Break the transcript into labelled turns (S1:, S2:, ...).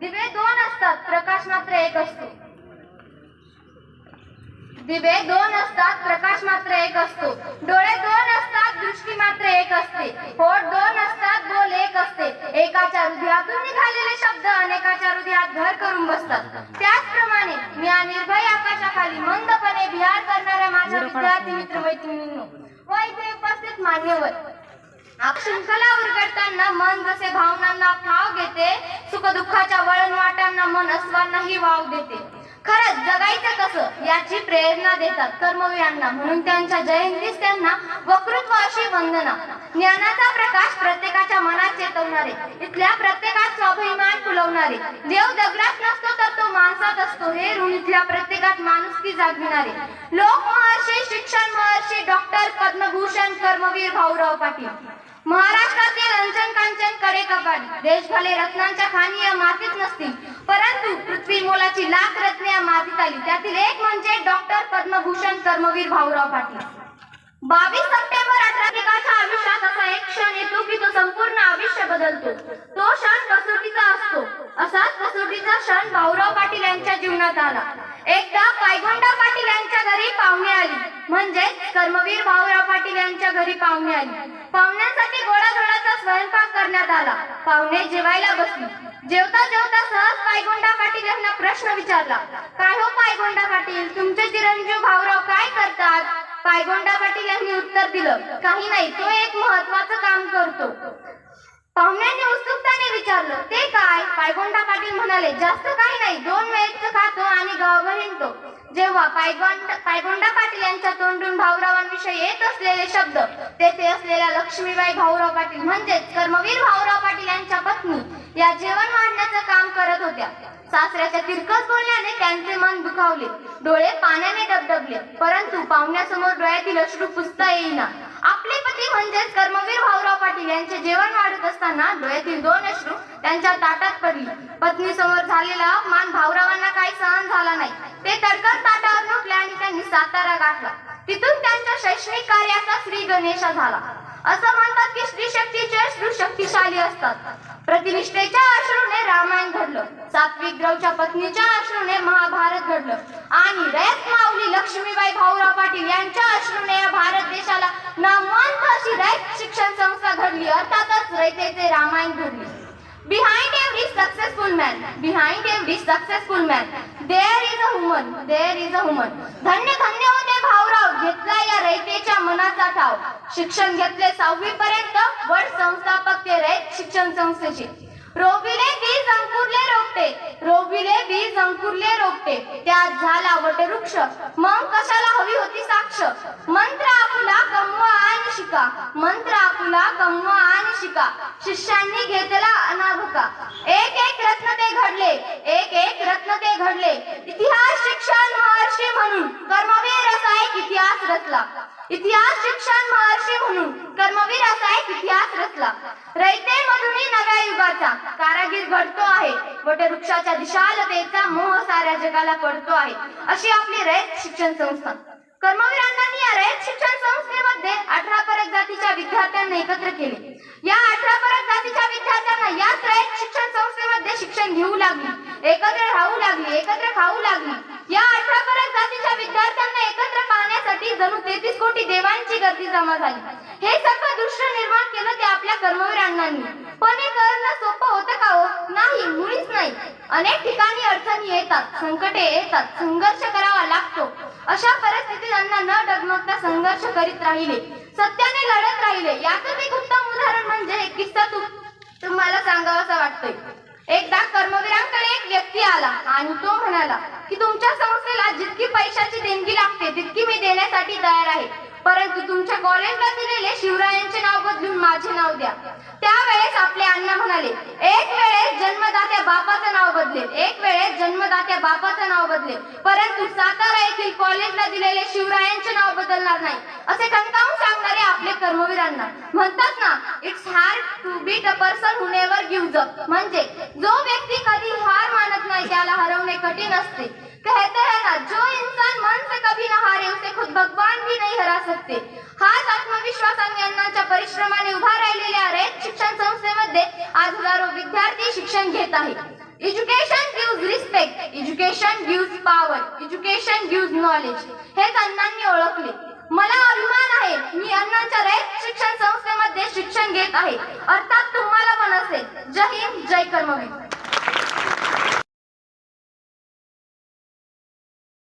S1: दिवे दोन असतात प्रकाश मात्र एक असतो. दिवे दोन असतात प्रकाश मात्र एक असतो. डोळे दोन असतात दृष्टी मात्र एक असते. होठ दोन असतात बोल एक असते. एकाच्या हृदयातून निघालेले शब्द अनेकाच्या हृदयात घर करून बसतात. त्याचप्रमाणे मी या निर्भय आकाशाखाली मंदपणे विहार करणाऱ्या माझ्या विद्यार्थी मित्र मैत्रिणींनो व इथे उपस्थित मान्यवर. शृंखला उलगडताना मन जसे भावनांना फाव घेते सुख दुःखाच्या वळणवाटांना मन अस्वांनाही वाव देते. खरंच जगायचं कसं याची प्रेरणा देतात कर्मवीरांना म्हणून त्यांच्या जयंतीस त्यांना वकृत्व अशी वंदना. ज्ञानाचा प्रकाश प्रत्येकाच्या मनात चेतवणारे इथल्या प्रत्येकात स्वाभिमान फुलवणारे. देव दगडात नसतो तर तो माणसात असतो हे ऋण इथल्या प्रत्येकात माणुसकी जागविणारे. लोक महर्षी शिक्षण महर्षी डॉक्टर पद्मभूषण कर्मवीर भाऊराव पाटील. महाराष्ट्रातील अंचन कांचनकडे कपाट. देश भले रत्नांच्या खाणी या मातीत नसतील. परंतु पृथ्वी मोलाची लाख रत्ने या मातीत आली. त्यातील एक म्हणजे डॉक्टर पद्मभूषण कर्मवीर भाऊराव पाटील. बावीस सप्टेंबर अठरा आयुष्यात असा एक क्षण येतो की तो संपूर्ण आयुष्य बदलतो. तो क्षण कसोटीचा असतो. असाच कसोटीचा क्षण भाऊराव पाटील यांच्या जीवनात आला. एकदा पायगोंडा पाटील यांच्या घरी पाहुणे आली म्हणजेच कर्मवीर भाऊराव पाटील यांच्या घरी पाहुणे आली. पाहुण्यांसाठी गोडाधोडाचा स्वयंपाक करण्यात आला. पाहुणे जेवायला बसले. जेवता जेवता सहज पायगोंडा पाटील यांना प्रश्न विचारला. काय हो पायगोंडा पाटील? तुमचे चिरंजीव भाऊराव काय करतात? पायगोंडा पाटील यांनी उत्तर दिलं. काही नाही तो एक महत्वाचं काम करतो. पाहुण्यांनी उत्सुकताने विचारलं ते काय? पायगोंडा पाटील म्हणाले जास्त काही नाही. दोन वेळेच खातो आणि गावभर हिंडतो तेव्हा पायगोंडा पाटील यांच्या तोंडून भाऊरावांविषयी येत असलेले शब्द तेथे असलेल्या लक्ष्मीबाई भाऊराव पाटील म्हणजेच कर्मवीर भाऊराव पाटील यांच्या पत्नी या जेवण वाढण्याचं काम करत होत्या. सासऱ्याच्या तिरकस बोलण्याने त्यांचे मन दुखावले. डोळे पाण्याने डबडबले परंतु पाहुण्यासमोर डोळ्यातील अश्रू पुसता येईना. आपले पती म्हणजेच कर्मवीर भाऊराव पाटील यांचे जेवण वाढत असताना डोळ्यातील दोन अश्रू त्यांच्या ताटात पडली. पत्नी समोर झालेला अपमान भाऊरावांना काही सहन झाला नाही. ते तडकत ताटावर उठले आणि त्यांनी सातारा गाठला. तिथून त्यांच्या शैक्षणिक कार्याचा श्री गणेशा झाला. असं म्हणतात की स्त्री शक्तीचे अश्रू शक्तिशाली असतात. प्रतिनिष्ठेच्या अश्रूने रामायण घडलं. सात्विक द्रवच्या पत्नीच्या अश्रूने महाभारत घडलं. आणि रयत माऊली लक्ष्मीबाई भाऊराव पाटील यांच्या अश्रूने या भारत देशाला नामवंत अशी रयत शिक्षण संस्था घडली. अर्थातच रयतेचे रामायण घडली. Behind every successful man, behind every successful man, there is a woman, there is a woman. धन्य धन्य होते भाऊराव घेतला या रयतेच्या मनाचा ठाव शिक्षण घेतले सहावी पर्यंत वड संस्थापक ते रयत शिक्षण संस्थेचे रोविले बीज अंकुरले रोपटे रोविले बीज अंकुरले रोपटे. त्यात झाला वटवृक्ष. मग कशाला हवी होती साक्ष? मंत्र आपुला कमवा आणि शिका. मंत्र आपुला कमवा आणि शिका. शिष्यांनी घेतला अनाभका. एक एक रत्न ते घडले. एक एक रत्न ते घडले. इतिहास शिक्षण महर्षी म्हणून कर्मवीर असा एक इतिहास रचला. इतिहास शिक्षण महर्षी म्हणून कर्मवीर असा एक इतिहास रचला. रयते मधुनी नव्या युगाचा. कारागीर घडतो आहे. वटवृक्षाच्या विशालतेचा मोह साऱ्या जगाला पडतो आहे. अशी आपली रयत शिक्षण संस्था. कर्मवीरांनी या रयत शिक्षण संस्थेमध्ये अठरा परत जातीच्या विद्यार्थ्यांना एकत्र केले. या अठरा परत जातीच्या विद्यार्थ्यांना याच रयत शिक्षण संस्थेमध्ये शिक्षण घेऊ लागली. एकत्र राहू लागली एकत्र खाऊ लागली. या अठरा परत पाहण्यासाठी तेहतीस कोटी देवांची गर्दी जमा झाली. हे सर्व दृश्य निर्माण केलं ते आपल्या कर्मवीर अण्णांनी पण हे करणं सोपं होतं का हो? नाही मुळीच नाही. अनेक ठिकाणी अडचणी येतात संकटे येतात संघर्ष करावा लागतो. अशा परिस्थितीत अण्णा न डगमगता संघर्ष करीत राहिले. सत्याने लढत राहिले. याचं एक उत्तम उदाहरण म्हणजे हे किस्सा तू तुम्हाला सांगावासा वाटतोय. एकदा कर्मवीरांकडे एक व्यक्ती आला आणि तो म्हणाला की तुमच्या संस्थेला जितकी जितकी मी देण्यासाठी तयार आहे. परंतु तुमच्या कॉलेजला दिलेले शिवरायांचे नाव बदलून माझे नाव द्या. त्यावेळेस आपले अण्णा म्हणाले एक वेळेस जन्मदात्या बापाचं नाव बदलेल. एक वेळेस जन्मदात्या बापाचं नाव बदलेल. परंतु सातारा येथील कॉलेजला दिलेले शिवरायांचे नाव बदलणार नाही. असे कणकावून सांगणारे आपले कर्मवीरांना. म्हणतात ना it's hard to beat a person who never give up म्हणजे जो व्यक्ती कधी हार मानत नाही त्याला हरवणे कठीण असते. कहते है ना जो भी नहीं हरा सकते हाच आत्मविश्वासाने अण्णांच्या परिश्रमाने उभा राहिलेल्या रयत शिक्षण संस्थेमध्ये संस्थेमध्ये आज हजारो विद्यार्थी शिक्षण घेत आहेत. Education gives respect education gives power education gives knowledge हेच अण्णांनी ओळखले. मला अभिमान आहे मी अण्णांच्या रयत शिक्षण संस्थेमध्ये शिक्षण घेत आहे. अर्थात तुम्हाला पण असेल. जय हिंद जय कर्मवीर.